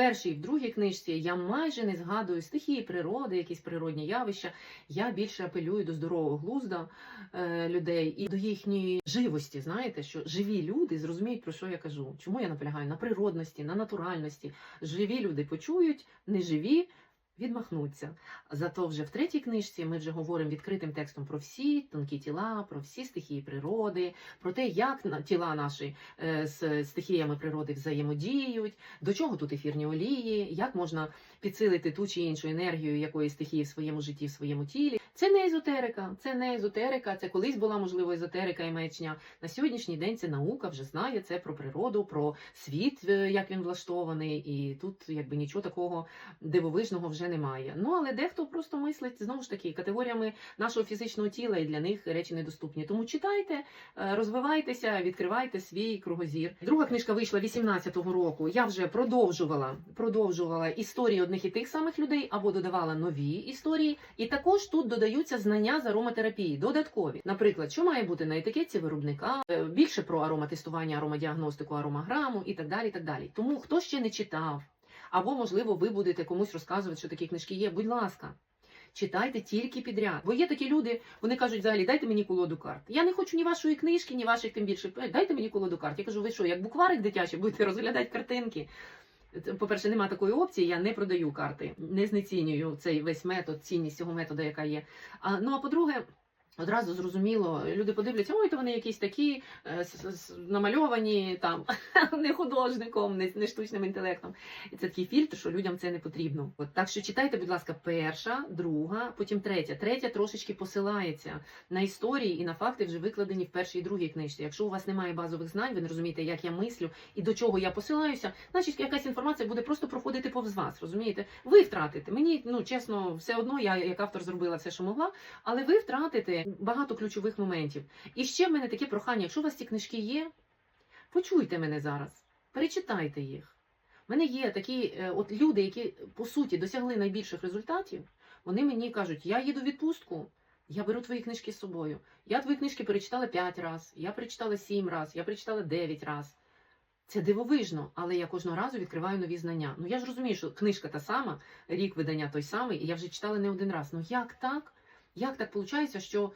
першій в другій книжці я майже не згадую стихії природи, якісь природні явища. Я більше апелюю до здорового глузда е, людей і до їхньої живості. Знаєте, що живі люди зрозуміють, про що я кажу. Чому я наполягаю на природності, на натуральності. Живі люди почують, неживі відмахнуться. Зато вже в третій книжці ми вже говоримо відкритим текстом про всі тонкі тіла, про всі стихії природи, про те, як тіла наші е, з стихіями природи взаємодіють, до чого тут ефірні олії, як можна підсилити ту чи іншу енергію якоїсь стихії в своєму житті, в своєму тілі. Це не езотерика, це не езотерика, це колись була можливо езотерика і маячня. На сьогоднішній день це наука вже знає це про природу, про світ, е, як він влаштований, і тут якби нічого такого дивовижного вже немає. Ну але дехто просто мислить знову ж таки категоріями нашого фізичного тіла, і для них речі недоступні. Тому читайте, е, розвивайтеся, відкривайте свій кругозір. Друга книжка вийшла 18-го року. Я вже продовжувала продовжувала історії одних і тих самих людей або додавала нові історії. І також тут додаються знання з ароматерапії, додаткові. Наприклад, що має бути на етикетці виробника, е, більше про ароматестування, аромадіагностику, аромаграму і так далі. І так далі. Тому хто ще не читав, або можливо ви будете комусь розказувати, що такі книжки є. Будь ласка. Читайте тільки підряд. Бо є такі люди, вони кажуть, взагалі, дайте мені колоду карт. Я не хочу ні вашої книжки, ні ваших тим більше. Дайте мені колоду карт. Я кажу, ви що, як букварик дитячий, будете розглядати картинки. Це, По-перше, немає такої опції, я не продаю карти, не знецінюю цей весь метод, цінність цього методу, яка є. А, ну а по-друге, одразу зрозуміло, люди подивляться, ой, то вони якісь такі е, намальовані там не художником, не, не штучним інтелектом. І це такий фільтр, що людям це не потрібно. От так що читайте, будь ласка, перша, друга, потім третя. Третя трошечки посилається на історії і на факти, вже викладені в першій і другій книжці. Якщо у вас немає базових знань, ви не розумієте, як я мислю і до чого я посилаюся, значить якась інформація буде просто проходити повз вас. Розумієте? Ви втратите. Мені ну чесно, все одно я як автор зробила все, що могла, але ви втратите багато ключових моментів. І ще в мене таке прохання: якщо у вас ці книжки є, почуйте мене зараз, перечитайте їх. У мене є такі е, от люди, які по суті досягли найбільших результатів. Вони мені кажуть, я їду в відпустку, я беру твої книжки з собою. Я твої книжки перечитала 5 разів, я перечитала 7 разів, я перечитала 9 разів. Це дивовижно, але я кожного разу відкриваю нові знання. Ну я ж розумію, що книжка та сама, рік видання той самий, і я вже читала не один раз. Ну як так? Як так виходить, що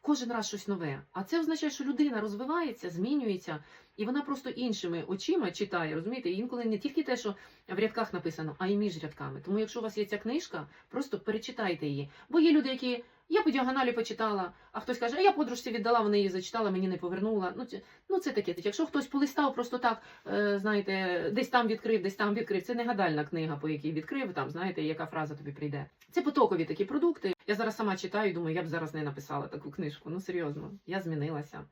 кожен раз щось нове? А це означає, що людина розвивається, змінюється, і вона просто іншими очима читає, розумієте? І інколи не тільки те, що в рядках написано, а й між рядками. Тому, якщо у вас є ця книжка, просто перечитайте її. Бо є люди, які я по діагоналі почитала, а хтось каже, а я подружці віддала, вона її зачитала, мені не повернула. Ну це, ну це таке. Якщо хтось полистав просто так, е, знаєте, десь там відкрив, десь там відкрив. Це не гадальна книга, по якій відкрив, там знаєте, яка фраза тобі прийде. Це потокові такі продукти. Я зараз сама читаю, і думаю, я б зараз не написала таку книжку. Ну серйозно, я змінилася.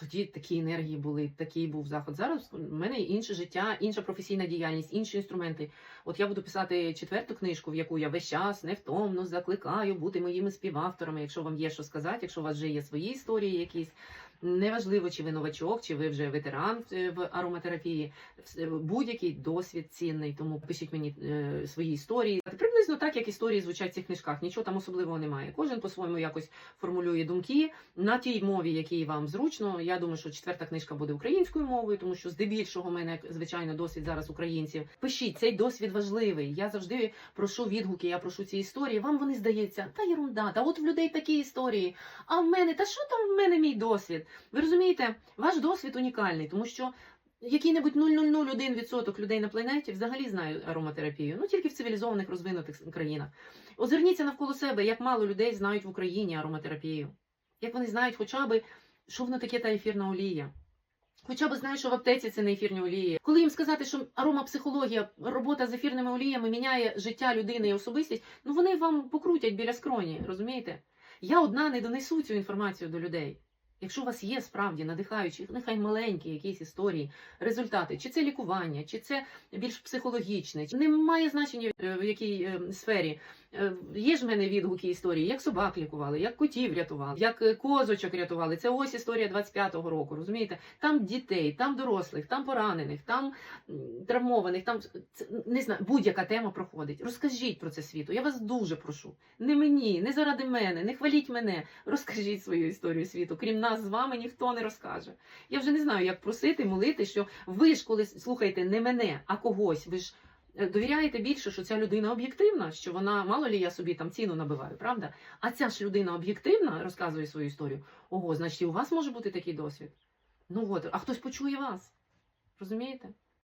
Тоді такі енергії були, такий був заход. Зараз в мене інше життя, інша професійна діяльність, інші інструменти. От я буду писати четверту книжку, в яку я весь час невтомно закликаю бути моїми співавторами. Якщо вам є що сказати, якщо у вас вже є свої історії якісь. Неважливо, чи ви новачок, чи ви вже ветеран в- в ароматерапії, будь-який досвід цінний. Тому пишіть мені е, свої історії. Приблизно так, як історії звучать в цих книжках. Нічого там особливого немає. Кожен по-своєму якось формулює думки на тій мові, якій вам зручно. Я думаю, що четверта книжка буде українською мовою, тому що здебільшого в мене звичайно досвід зараз українців. Пишіть цей досвід важливий. Я завжди прошу відгуки, я прошу ці історії. Вам вони здається, та єрунда, та от в людей такі історії. А в мене, та що там в мене мій досвід? Ви розумієте, ваш досвід унікальний, тому що. Який-небудь 0,001% людей на планеті взагалі знають ароматерапію, ну тільки в цивілізованих розвинутих країнах. Озирніться навколо себе, як мало людей знають в Україні ароматерапію. Як вони знають хоча б, що воно таке та ефірна олія. Хоча б знають, що в аптеці це не ефірні олії. Коли їм сказати, що аромапсихологія, робота з ефірними оліями міняє життя людини і особистість, ну вони вам покрутять біля скроні, розумієте? Я одна не донесу цю інформацію до людей. Якщо у вас є справді надихаючі, нехай маленькі якісь історії, результати, чи це лікування, чи це більш психологічне, чи не має значення е, в якій е, сфері. Е, Є ж в мене відгуки історії, як собак лікували, як котів рятували, як е, козочок рятували. Це ось історія 25-го року. Розумієте? Там дітей, там дорослих, там поранених, там травмованих, там не знаю, будь-яка тема проходить. Розкажіть про це світу. Я вас дуже прошу. Не мені, не заради мене, не хваліть мене. Розкажіть свою історію світу. Крім нас з вами ніхто не розкаже. Я вже не знаю, як просити, молити, що ви ж коли слухайте не мене, а когось, ви ж довіряєте більше, що ця людина об'єктивна, що вона мало лі я собі там ціну набиваю, правда? А ця ж людина об'єктивна розказує свою історію. Ого, значить, і у вас може бути такий досвід. Ну от, а хтось почує вас. Розумієте?